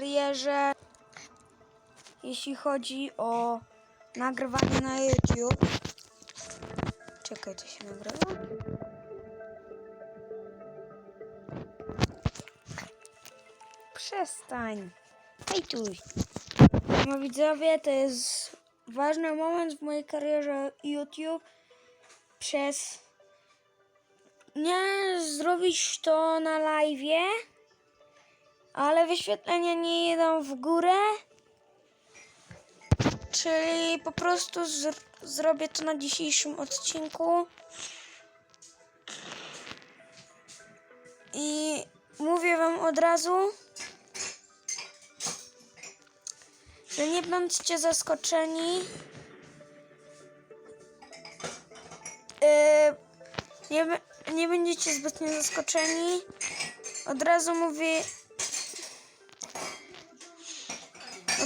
karierze, jeśli chodzi o nagrywanie na YouTube. Czekaj, to się nagrywa? Przestań. Hej tu. No widzowie, to jest ważny moment w mojej karierze YouTube. Przez nie zrobić to na live, ale wyświetlenia nie idą w górę. Czyli po prostu zr- zrobię to na dzisiejszym odcinku. I mówię wam od razu, że nie bądźcie zaskoczeni. Yy, nie, nie będziecie zbytnio zaskoczeni. Od razu mówię.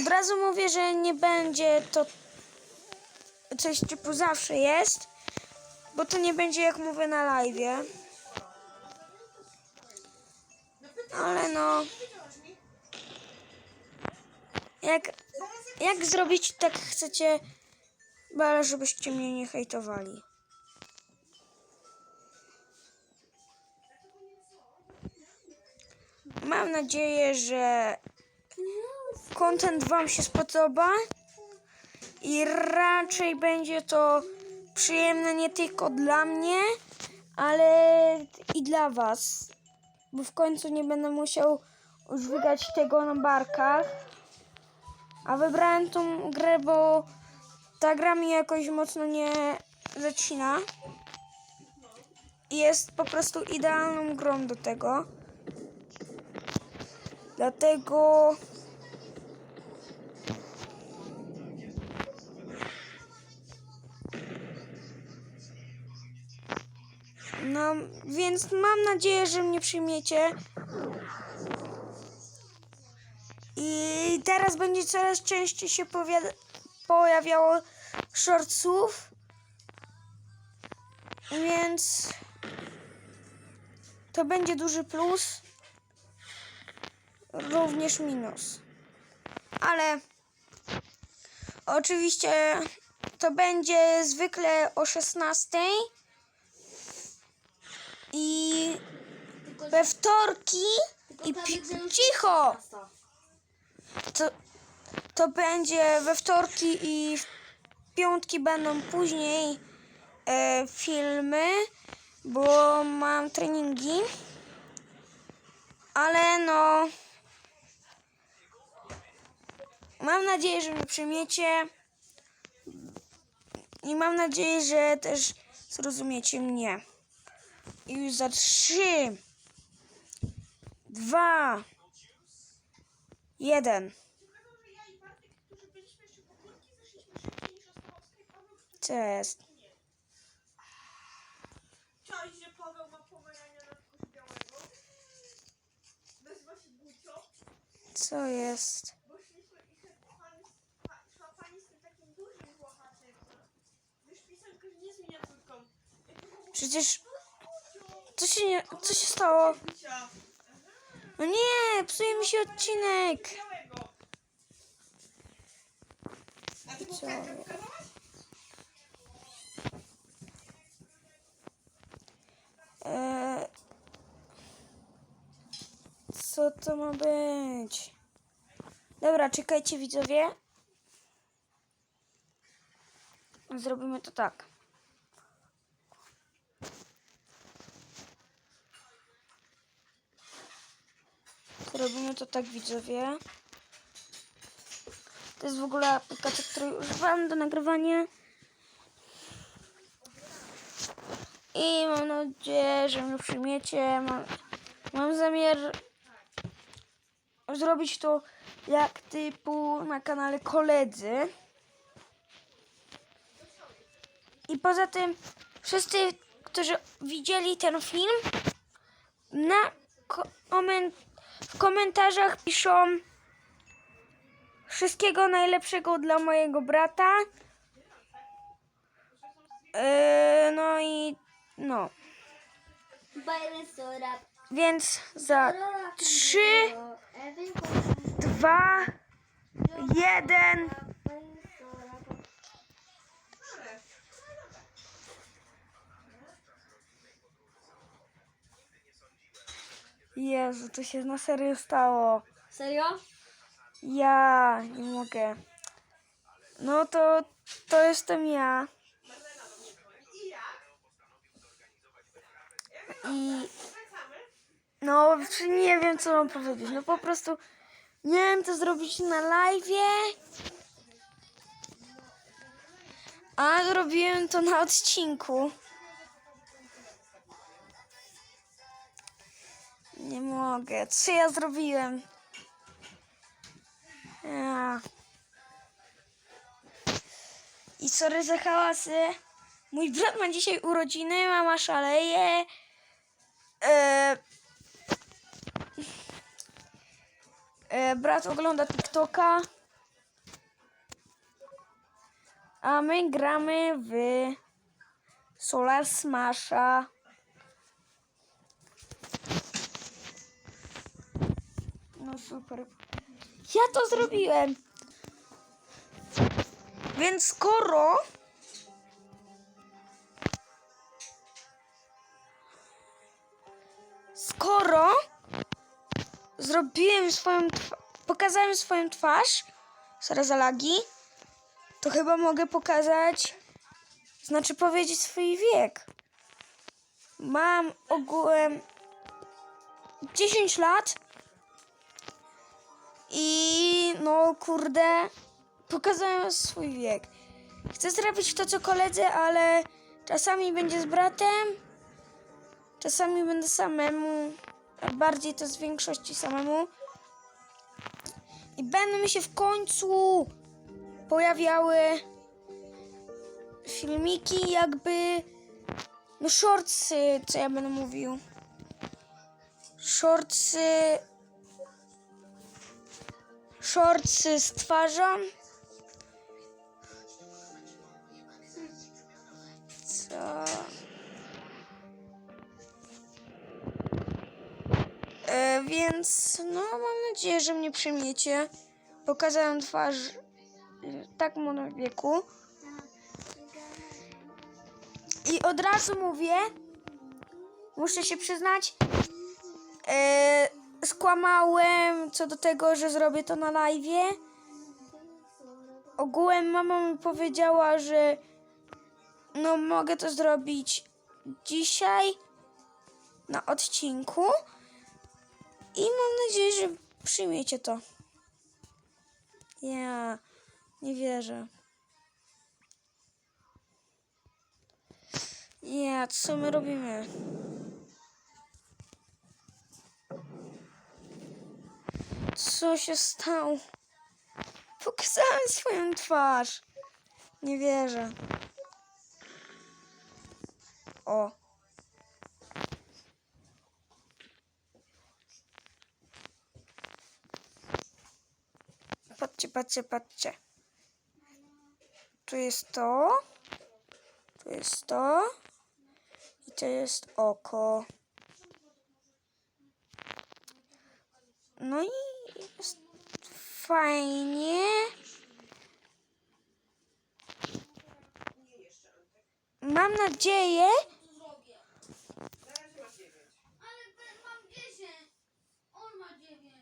Od razu mówię, że nie będzie to coś typu zawsze jest, bo to nie będzie jak mówię na live. Ale no. Jak, jak zrobić tak chcecie, ale żebyście mnie nie hejtowali. Mam nadzieję, że content Wam się spodoba i raczej będzie to przyjemne nie tylko dla mnie, ale i dla Was, bo w końcu nie będę musiał dźwigać tego na barkach. A wybrałem tą grę, bo ta gra mi jakoś mocno nie zacina. Jest po prostu idealną grą do tego. Dlatego No, więc mam nadzieję, że mnie przyjmiecie. I teraz będzie coraz częściej się pojawiało shortsów. Więc to będzie duży plus. Również minus. Ale oczywiście to będzie zwykle o 16. I we wtorki i pi- cicho! To, to będzie we wtorki i w piątki będą później e, filmy, bo mam treningi. Ale no. Mam nadzieję, że mnie przyjmiecie. I mam nadzieję, że też zrozumiecie mnie. I już za trzy, dwa, jeden. Co jest? Cześć, że Paweł ma pomerania na białego. Nazywa się Gucio. Co jest? Bo szliśmy i szła pani z tym takim dużym włochaczem. Nie z miniaturką. Ja tylko mówię, Przecież co się, nie, co się stało? No nie, psuje mi się odcinek. Co? Eee, co to ma być? Dobra, czekajcie widzowie. Zrobimy to tak. Zrobimy to tak widzowie. To jest w ogóle aplikacja, której używam do nagrywania. I mam nadzieję, że mnie przyjmiecie. Mam, mam zamiar zrobić to jak typu na kanale koledzy. I poza tym wszyscy, którzy widzieli ten film, na komen- w komentarzach piszą wszystkiego najlepszego dla mojego brata. Yy, no i no. Więc za 3, 2, 1. Jezu, to się na serio stało. Serio? Ja nie mogę. No to to jestem ja. I no nie wiem co mam powiedzieć. No po prostu miałem to zrobić na live. A zrobiłem to na odcinku. Mogę. Co ja zrobiłem? Ja. I sorry za hałasy. Mój brat ma dzisiaj urodziny, mama szaleje. E, e, brat ogląda TikToka. A my gramy w Solar Smasha. No super. Ja to zrobiłem. Więc skoro skoro zrobiłem swoją pokazałem swoją twarz zaraz lagi, to chyba mogę pokazać znaczy powiedzieć swój wiek. Mam ogółem 10 lat. I no kurde, pokazuję swój wiek. Chcę zrobić to co koledzy, ale czasami będzie z bratem, czasami będę samemu, a bardziej to z większości samemu. I będą mi się w końcu pojawiały filmiki jakby, no shortsy, co ja będę mówił. Shortsy shortsy z twarzą. Co? E, więc no mam nadzieję, że mnie przyjmiecie. Pokazałem twarz e, tak młodym wieku. I od razu mówię, muszę się przyznać, e, skłamałem co do tego, że zrobię to na live. Ogółem mama mi powiedziała, że no mogę to zrobić dzisiaj na odcinku. I mam nadzieję, że przyjmiecie to. Ja nie wierzę. Ja, co my robimy? Co się stało? Pokazałem swoją twarz. Nie wierzę. O. Patrzcie, patrzcie, patrzcie. Tu jest to. Tu jest to. I to jest oko. No i fajnie. Mam nadzieję, mam 10. On ma 9.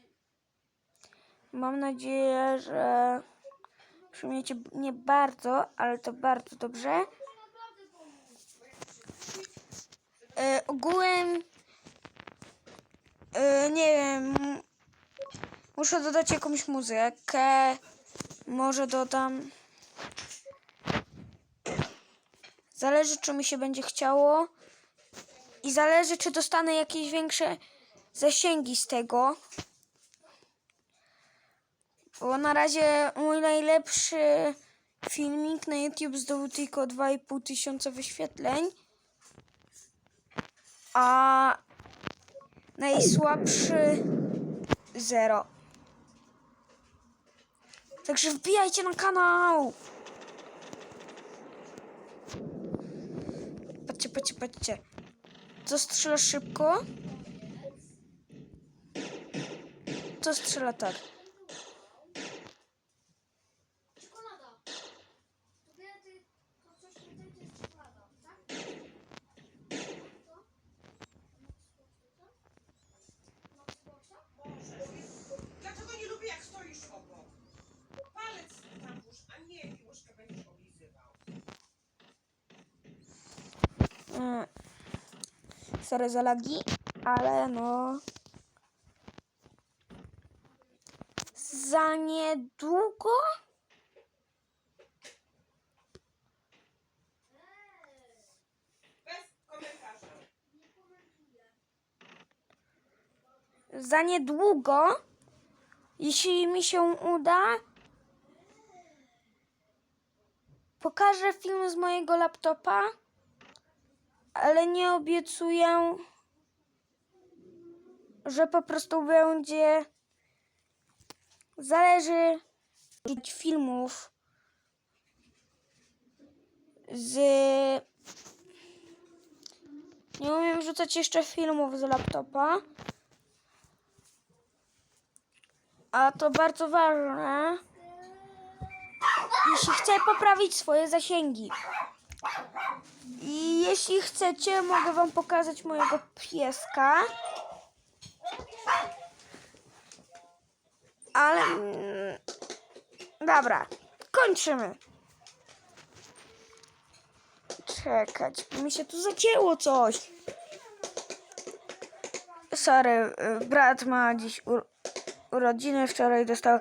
mam nadzieję, że przyjmiecie mnie bardzo, ale to bardzo dobrze. E, ogółem, e, nie wiem, muszę dodać jakąś muzykę. Może dodam. Zależy, czy mi się będzie chciało. I zależy, czy dostanę jakieś większe zasięgi z tego. Bo na razie mój najlepszy filmik na YouTube zdobył tylko 2,5 tysiąca wyświetleń. A najsłabszy zero. Także wbijajcie na kanał. Patrzcie, patrzcie, patrzcie. Co strzela szybko? To strzela tak. Sorry za lagi, ale no... Za niedługo? Za niedługo, jeśli mi się uda, pokażę film z mojego laptopa, ale nie obiecuję, że po prostu będzie. Zależy od filmów z. Nie umiem rzucać jeszcze filmów z laptopa. A to bardzo ważne, jeśli chcę poprawić swoje zasięgi. I jeśli chcecie, mogę wam pokazać mojego pieska. Ale... mm, Dobra, kończymy. Czekać, mi się tu zacięło coś. Sorry, y, brat ma dziś ur- urodziny, wczoraj dostał